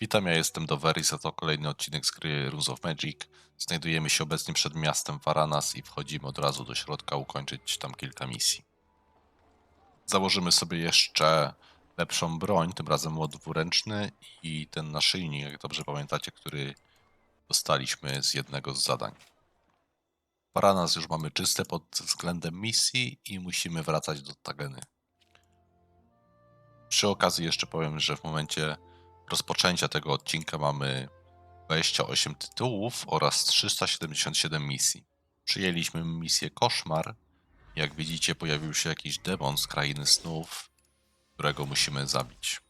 Witam, ja jestem Doveris, a to kolejny odcinek z gry Rules of Magic. Znajdujemy się obecnie przed miastem Varanas i wchodzimy od razu do środka ukończyć tam kilka misji. Założymy sobie jeszcze lepszą broń, tym razem młot dwuręczny i ten naszyjnik, jak dobrze pamiętacie, który dostaliśmy z jednego z zadań. Varanas już mamy czyste pod względem misji i musimy wracać do Tageny. Przy okazji jeszcze powiem, że w momencie rozpoczęcia tego odcinka mamy 28 tytułów oraz 377 misji. Przyjęliśmy misję Koszmar. Jak widzicie, pojawił się jakiś demon z krainy snów, którego musimy zabić.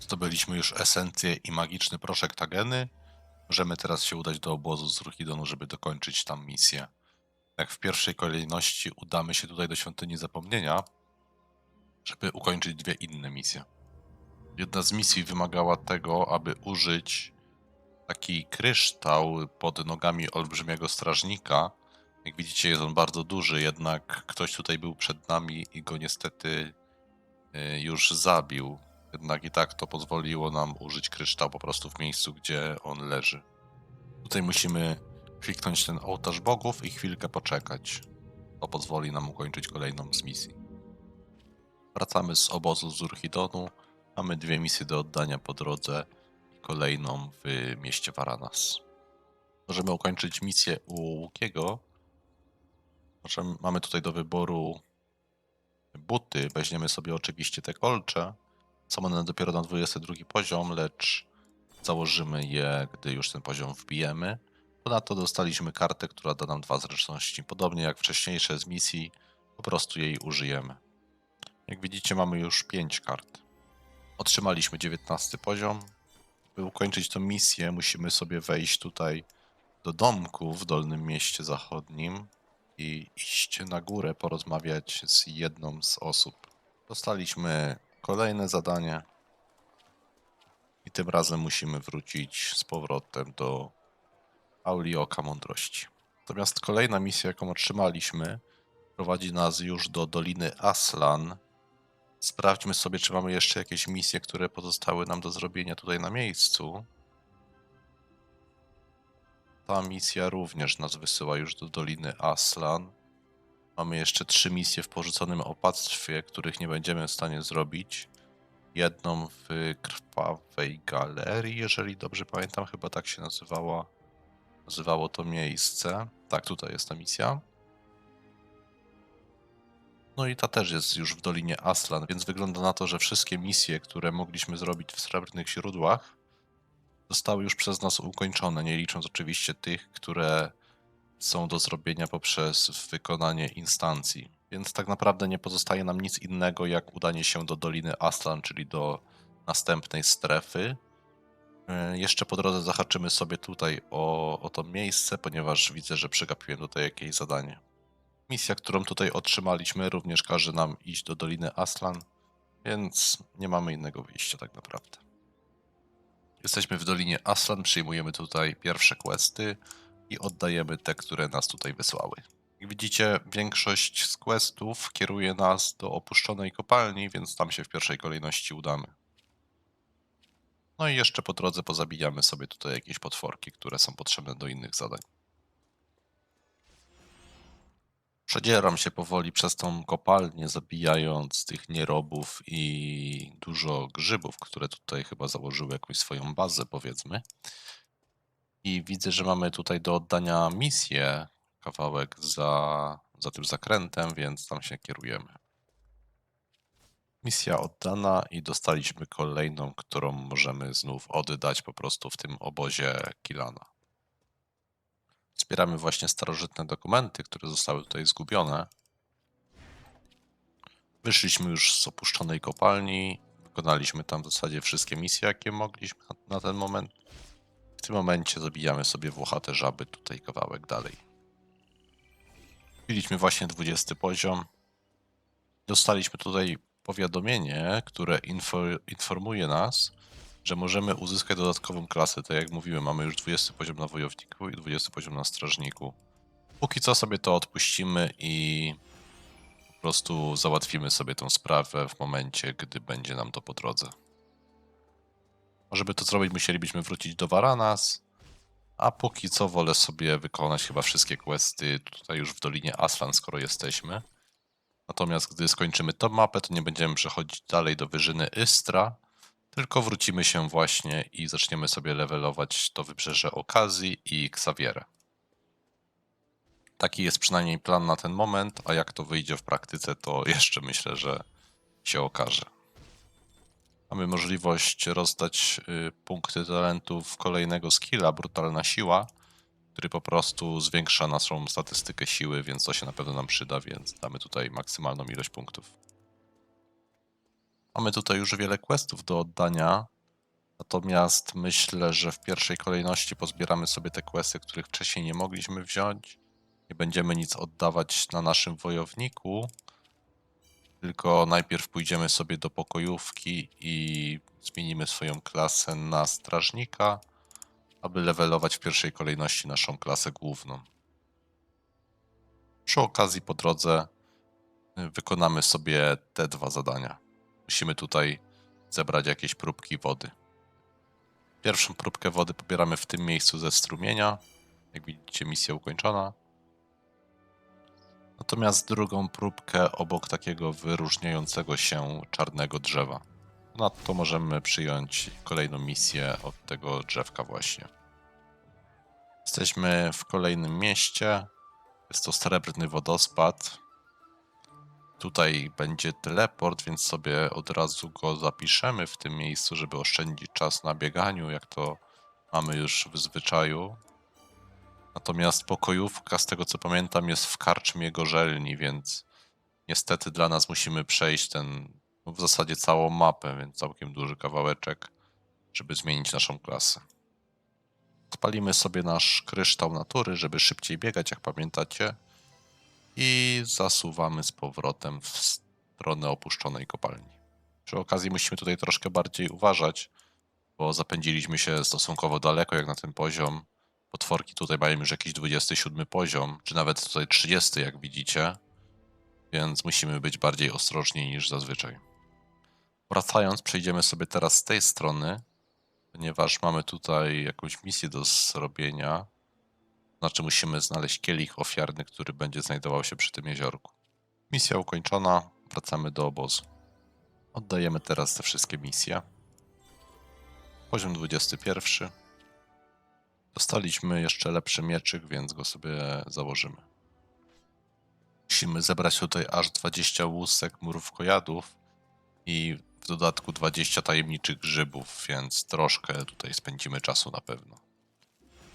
Zdobyliśmy już esencję i magiczny proszek Tageny. Możemy teraz się udać do obozu z Ruchidonu, żeby dokończyć tam misję. Jak w pierwszej kolejności udamy się tutaj do Świątyni Zapomnienia, żeby ukończyć dwie inne misje. Jedna z misji wymagała tego, aby użyć taki kryształ pod nogami olbrzymiego strażnika. Jak widzicie, jest on bardzo duży, jednak ktoś tutaj był przed nami i go niestety y, już zabił. Jednak i tak to pozwoliło nam użyć kryształ po prostu w miejscu, gdzie on leży. Tutaj musimy kliknąć ten ołtarz bogów i chwilkę poczekać. To pozwoli nam ukończyć kolejną z misji. Wracamy z obozu z Urhidonu. Mamy dwie misje do oddania po drodze i kolejną w mieście Varanas. Możemy ukończyć misję u Łukiego. Możemy, mamy tutaj do wyboru buty. Weźmiemy sobie oczywiście te kolcze. Są one dopiero na 22 poziom, lecz założymy je, gdy już ten poziom wbijemy. Ponadto dostaliśmy kartę, która da nam dwa zręczności. Podobnie jak wcześniejsze z misji, po prostu jej użyjemy. Jak widzicie, mamy już 5 kart. Otrzymaliśmy 19 poziom. By ukończyć tę misję, musimy sobie wejść tutaj do domku w Dolnym Mieście Zachodnim i iść na górę, porozmawiać z jedną z osób. Dostaliśmy kolejne zadanie i tym razem musimy wrócić z powrotem do Auli Oka Mądrości. Natomiast kolejna misja, jaką otrzymaliśmy, prowadzi nas już do Doliny Aslan, Sprawdźmy sobie, czy mamy jeszcze jakieś misje, które pozostały nam do zrobienia tutaj na miejscu. Ta misja również nas wysyła już do Doliny Aslan. Mamy jeszcze trzy misje w porzuconym opactwie, których nie będziemy w stanie zrobić. Jedną w Krwawej Galerii, jeżeli dobrze pamiętam, chyba tak się nazywała. Nazywało to miejsce. Tak, tutaj jest ta misja. No i ta też jest już w Dolinie Aslan, więc wygląda na to, że wszystkie misje, które mogliśmy zrobić w Srebrnych Źródłach, zostały już przez nas ukończone, nie licząc oczywiście tych, które są do zrobienia poprzez wykonanie instancji. Więc tak naprawdę nie pozostaje nam nic innego, jak udanie się do Doliny Aslan, czyli do następnej strefy. Yy, Jeszcze po drodze zahaczymy sobie tutaj o, o to miejsce, ponieważ widzę, że przegapiłem tutaj jakieś zadanie. Misja, którą tutaj otrzymaliśmy, również każe nam iść do Doliny Aslan, więc nie mamy innego wyjścia tak naprawdę. Jesteśmy w Dolinie Aslan, przyjmujemy tutaj pierwsze questy i oddajemy te, które nas tutaj wysłały. Jak widzicie, większość z questów kieruje nas do opuszczonej kopalni, więc tam się w pierwszej kolejności udamy. No i jeszcze po drodze pozabijamy sobie tutaj jakieś potworki, które są potrzebne do innych zadań. Przedzieram się powoli przez tą kopalnię, zabijając tych nierobów i dużo grzybów, które tutaj chyba założyły jakąś swoją bazę, powiedzmy. I widzę, że mamy tutaj do oddania misję, kawałek za, za tym zakrętem, więc tam się kierujemy. Misja oddana i dostaliśmy kolejną, którą możemy znów oddać po prostu w tym obozie Kilana. Zbieramy właśnie starożytne dokumenty, które zostały tutaj zgubione. Wyszliśmy już z opuszczonej kopalni. Wykonaliśmy tam w zasadzie wszystkie misje, jakie mogliśmy na, na ten moment. W tym momencie zabijamy sobie włochate żaby tutaj kawałek dalej. Wbiliśmy właśnie 20 poziom. Dostaliśmy tutaj powiadomienie, które info, informuje nas, że możemy uzyskać dodatkową klasę. Tak jak mówiłem, mamy już 20 poziom na wojowniku i 20 poziom na strażniku. Póki co sobie to odpuścimy i po prostu załatwimy sobie tą sprawę w momencie, gdy będzie nam to po drodze. Żeby to zrobić, musielibyśmy wrócić do Varanas, a póki co wolę sobie wykonać chyba wszystkie questy tutaj już w Dolinie Aslan, skoro jesteśmy. Natomiast gdy skończymy tą mapę, to nie będziemy przechodzić dalej do wyżyny Ystra, tylko wrócimy się właśnie i zaczniemy sobie levelować to wybrzeże Okazji i Xavierę. Taki jest przynajmniej plan na ten moment, a jak to wyjdzie w praktyce, to jeszcze myślę, że się okaże. Mamy możliwość rozdać y, punkty talentów kolejnego skilla, brutalna siła, który po prostu zwiększa naszą statystykę siły, więc to się na pewno nam przyda, więc damy tutaj maksymalną ilość punktów. Mamy tutaj już wiele questów do oddania, natomiast myślę, że w pierwszej kolejności pozbieramy sobie te questy, których wcześniej nie mogliśmy wziąć. Nie będziemy nic oddawać na naszym wojowniku, tylko najpierw pójdziemy sobie do pokojówki i zmienimy swoją klasę na strażnika, aby levelować w pierwszej kolejności naszą klasę główną. Przy okazji po drodze y, wykonamy sobie te dwa zadania. Musimy tutaj zebrać jakieś próbki wody. Pierwszą próbkę wody pobieramy w tym miejscu ze strumienia. Jak widzicie, misja ukończona. Natomiast drugą próbkę obok takiego wyróżniającego się czarnego drzewa. Nadto możemy przyjąć kolejną misję od tego drzewka właśnie. Jesteśmy w kolejnym mieście. Jest to srebrny wodospad. Tutaj będzie teleport, więc sobie od razu go zapiszemy w tym miejscu, żeby oszczędzić czas na bieganiu, jak to mamy już w zwyczaju. Natomiast pokojówka, z tego co pamiętam, jest w karczmie gorzelni, więc niestety dla nas musimy przejść ten, no w zasadzie całą mapę, więc całkiem duży kawałeczek, żeby zmienić naszą klasę. Spalimy sobie nasz kryształ natury, żeby szybciej biegać, jak pamiętacie. I zasuwamy z powrotem w stronę opuszczonej kopalni. Przy okazji musimy tutaj troszkę bardziej uważać, bo zapędziliśmy się stosunkowo daleko jak na ten poziom. Potworki tutaj mają już jakiś 27 poziom, czy nawet tutaj 30, jak widzicie, więc musimy być bardziej ostrożni niż zazwyczaj. Wracając, przejdziemy sobie teraz z tej strony, ponieważ mamy tutaj jakąś misję do zrobienia. Znaczy, musimy znaleźć kielich ofiarny, który będzie znajdował się przy tym jeziorku. Misja ukończona, wracamy do obozu. Oddajemy teraz te wszystkie misje. Poziom 21. Dostaliśmy jeszcze lepszy mieczyk, więc go sobie założymy. Musimy zebrać tutaj aż 20 łusek murówkojadów i w dodatku 20 tajemniczych grzybów, więc troszkę tutaj spędzimy czasu na pewno.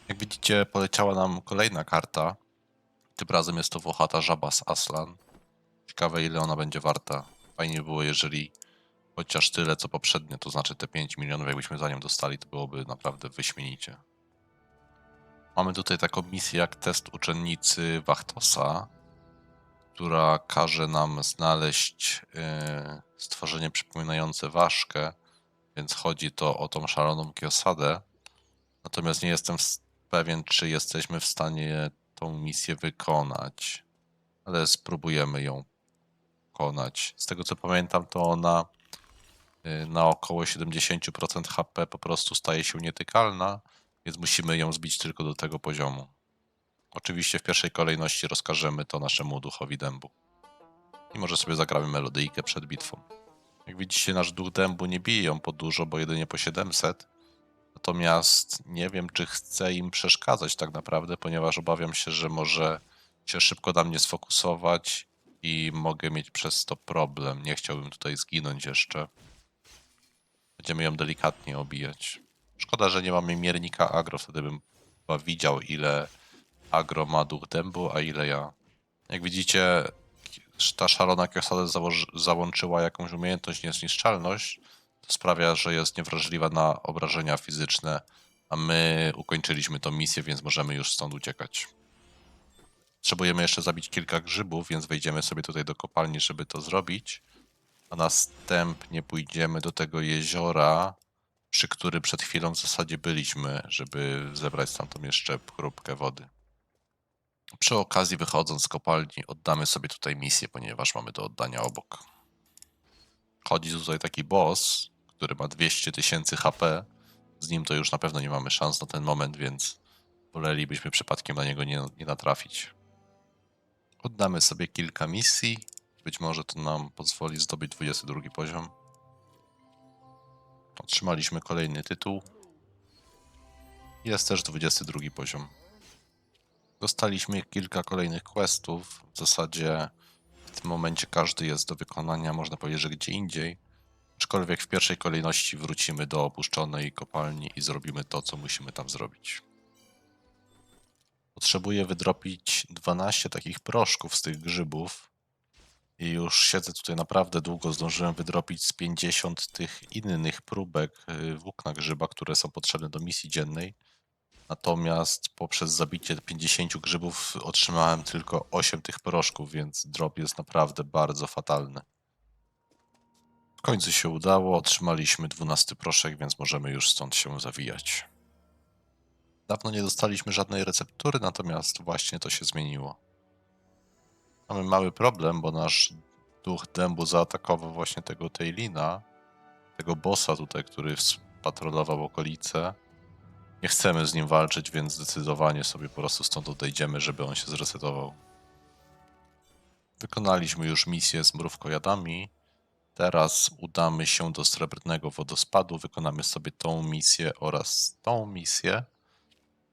Jak widzicie, poleciała nam kolejna karta. Tym razem jest to Włochata Żaba z Aslan. Ciekawe, ile ona będzie warta. Fajnie by było, jeżeli chociaż tyle, co poprzednio, to znaczy te 5 milionów, jakbyśmy za nią dostali, to byłoby naprawdę wyśmienicie. Mamy tutaj taką misję jak test uczennicy Wachtosa, która każe nam znaleźć yy, stworzenie przypominające ważkę, więc chodzi to o tą szaloną kiosadę. Natomiast nie jestem pewien, czy jesteśmy w stanie tą misję wykonać, ale spróbujemy ją wykonać. Z tego co pamiętam, to ona yy, na około 70% HP po prostu staje się nietykalna, więc musimy ją zbić tylko do tego poziomu. Oczywiście w pierwszej kolejności rozkażemy to naszemu duchowi dębu. I może sobie zagramy melodyjkę przed bitwą. Jak widzicie, nasz duch dębu nie bije ją po dużo, bo jedynie po 700. Natomiast nie wiem, czy chcę im przeszkadzać tak naprawdę, ponieważ obawiam się, że może się szybko na mnie sfokusować i mogę mieć przez to problem. Nie chciałbym tutaj zginąć jeszcze. Będziemy ją delikatnie obijać. Szkoda, że nie mamy miernika agro, wtedy bym chyba widział, ile agro ma duch dębu, a ile ja. Jak widzicie, ta szalona kiosada założy- załączyła jakąś umiejętność niezniszczalność, to sprawia, że jest niewrażliwa na obrażenia fizyczne, a my ukończyliśmy tą misję, więc możemy już stąd uciekać. Potrzebujemy jeszcze zabić kilka grzybów, więc wejdziemy sobie tutaj do kopalni, żeby to zrobić. A następnie pójdziemy do tego jeziora, przy którym przed chwilą w zasadzie byliśmy, żeby zebrać stamtąd jeszcze próbkę wody. Przy okazji, wychodząc z kopalni, oddamy sobie tutaj misję, ponieważ mamy do oddania obok. Chodzi tutaj taki boss, który ma 200 tysięcy HP, z nim to już na pewno nie mamy szans na ten moment, więc wolelibyśmy przypadkiem na niego nie, nie natrafić. Oddamy sobie kilka misji. Być może to nam pozwoli zdobyć 22 poziom. Otrzymaliśmy kolejny tytuł. Jest też 22 poziom. Dostaliśmy kilka kolejnych questów. W zasadzie w tym momencie każdy jest do wykonania, można powiedzieć, że gdzie indziej. Aczkolwiek w pierwszej kolejności wrócimy do opuszczonej kopalni i zrobimy to, co musimy tam zrobić. Potrzebuję wydropić 12 takich proszków z tych grzybów. I już siedzę tutaj naprawdę długo. Zdążyłem wydropić z 50 tych innych próbek y, włókna grzyba, które są potrzebne do misji dziennej. Natomiast poprzez zabicie 50 grzybów otrzymałem tylko 8 tych proszków, więc drop jest naprawdę bardzo fatalny. Końcu się udało, otrzymaliśmy 12 proszek, więc możemy już stąd się zawijać. Dawno nie dostaliśmy żadnej receptury, natomiast właśnie to się zmieniło. Mamy mały problem, bo nasz duch dębu zaatakował właśnie tego Tailina, tego bossa tutaj, który patrolował okolice. Nie chcemy z nim walczyć, więc zdecydowanie sobie po prostu stąd odejdziemy, żeby on się zresetował. Wykonaliśmy już misję z mrówkojadami. Teraz udamy się do Srebrnego Wodospadu, wykonamy sobie tą misję oraz tą misję.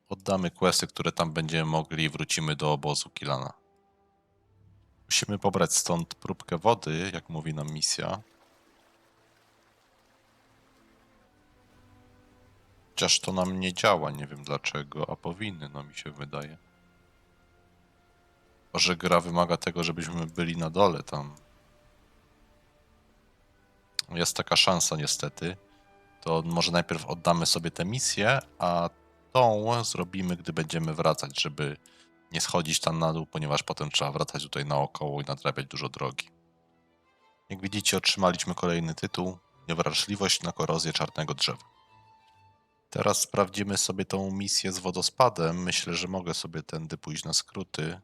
Oddamy questy, które tam będziemy mogli i wrócimy do obozu Kilana. Musimy pobrać stąd próbkę wody, jak mówi nam misja. Chociaż to nam nie działa, nie wiem dlaczego, a powinny, no mi się wydaje. Może gra wymaga tego, żebyśmy byli na dole tam. Jest taka szansa niestety. To może najpierw oddamy sobie tę misję, a tą zrobimy, gdy będziemy wracać, żeby nie schodzić tam na dół, ponieważ potem trzeba wracać tutaj naokoło i nadrabiać dużo drogi. Jak widzicie, otrzymaliśmy kolejny tytuł Niewrażliwość na korozję czarnego drzewa. Teraz sprawdzimy sobie tą misję z wodospadem. Myślę, że mogę sobie tędy pójść na skróty.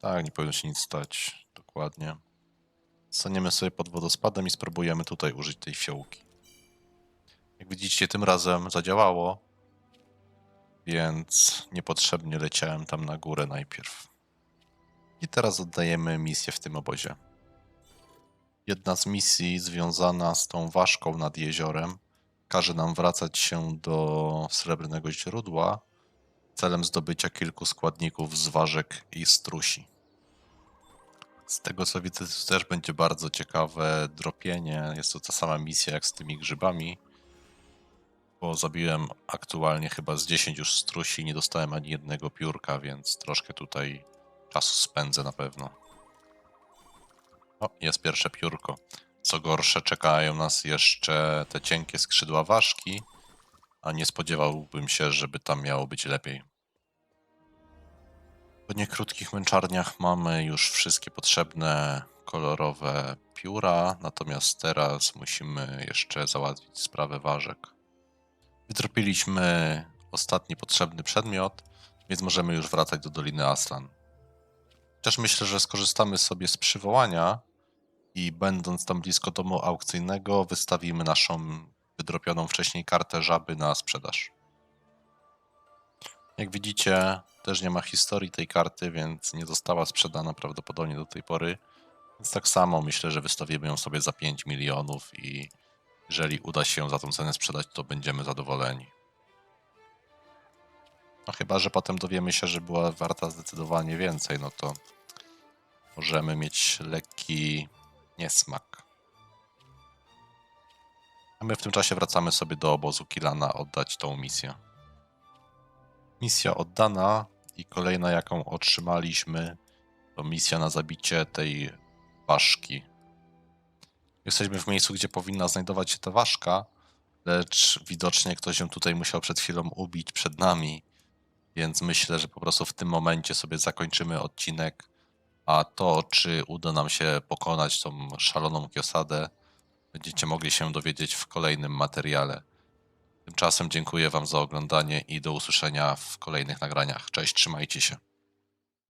Tak, nie powinno się nic stać. Dokładnie. Staniemy sobie pod wodospadem i spróbujemy tutaj użyć tej fiołki. Jak widzicie, tym razem zadziałało, więc niepotrzebnie leciałem tam na górę najpierw. I teraz oddajemy misję w tym obozie. Jedna z misji związana z tą ważką nad jeziorem każe nam wracać się do srebrnego źródła celem zdobycia kilku składników z ważek i strusi. Z tego co widzę, to też będzie bardzo ciekawe dropienie. Jest to ta sama misja jak z tymi grzybami, bo zabiłem aktualnie chyba z 10 już strusi nie dostałem ani jednego piórka, więc troszkę tutaj czasu spędzę na pewno. O, jest pierwsze piórko. Co gorsze, czekają nas jeszcze te cienkie skrzydła ważki, a nie spodziewałbym się, żeby tam miało być lepiej. Po niekrótkich męczarniach mamy już wszystkie potrzebne kolorowe pióra, natomiast teraz musimy jeszcze załatwić sprawę ważek. Wytropiliśmy ostatni potrzebny przedmiot, więc możemy już wracać do Doliny Aslan. Też myślę, że skorzystamy sobie z przywołania i będąc tam blisko domu aukcyjnego, wystawimy naszą wydropioną wcześniej kartę żaby na sprzedaż. Jak widzicie, też nie ma historii tej karty, więc nie została sprzedana prawdopodobnie do tej pory. Więc tak samo myślę, że wystawimy ją sobie za 5 milionów i jeżeli uda się ją za tą cenę sprzedać, to będziemy zadowoleni. No chyba, że potem dowiemy się, że była warta zdecydowanie więcej, no to możemy mieć lekki niesmak. A my w tym czasie wracamy sobie do obozu Kilana oddać tą misję. Misja oddana i kolejna jaką otrzymaliśmy to misja na zabicie tej ważki. Jesteśmy w miejscu, gdzie powinna znajdować się ta ważka, lecz widocznie ktoś ją tutaj musiał przed chwilą ubić przed nami, więc myślę, że po prostu w tym momencie sobie zakończymy odcinek, a to, czy uda nam się pokonać tą szaloną kiosadę, będziecie mogli się dowiedzieć w kolejnym materiale. Tymczasem dziękuję Wam za oglądanie i do usłyszenia w kolejnych nagraniach. Cześć, trzymajcie się.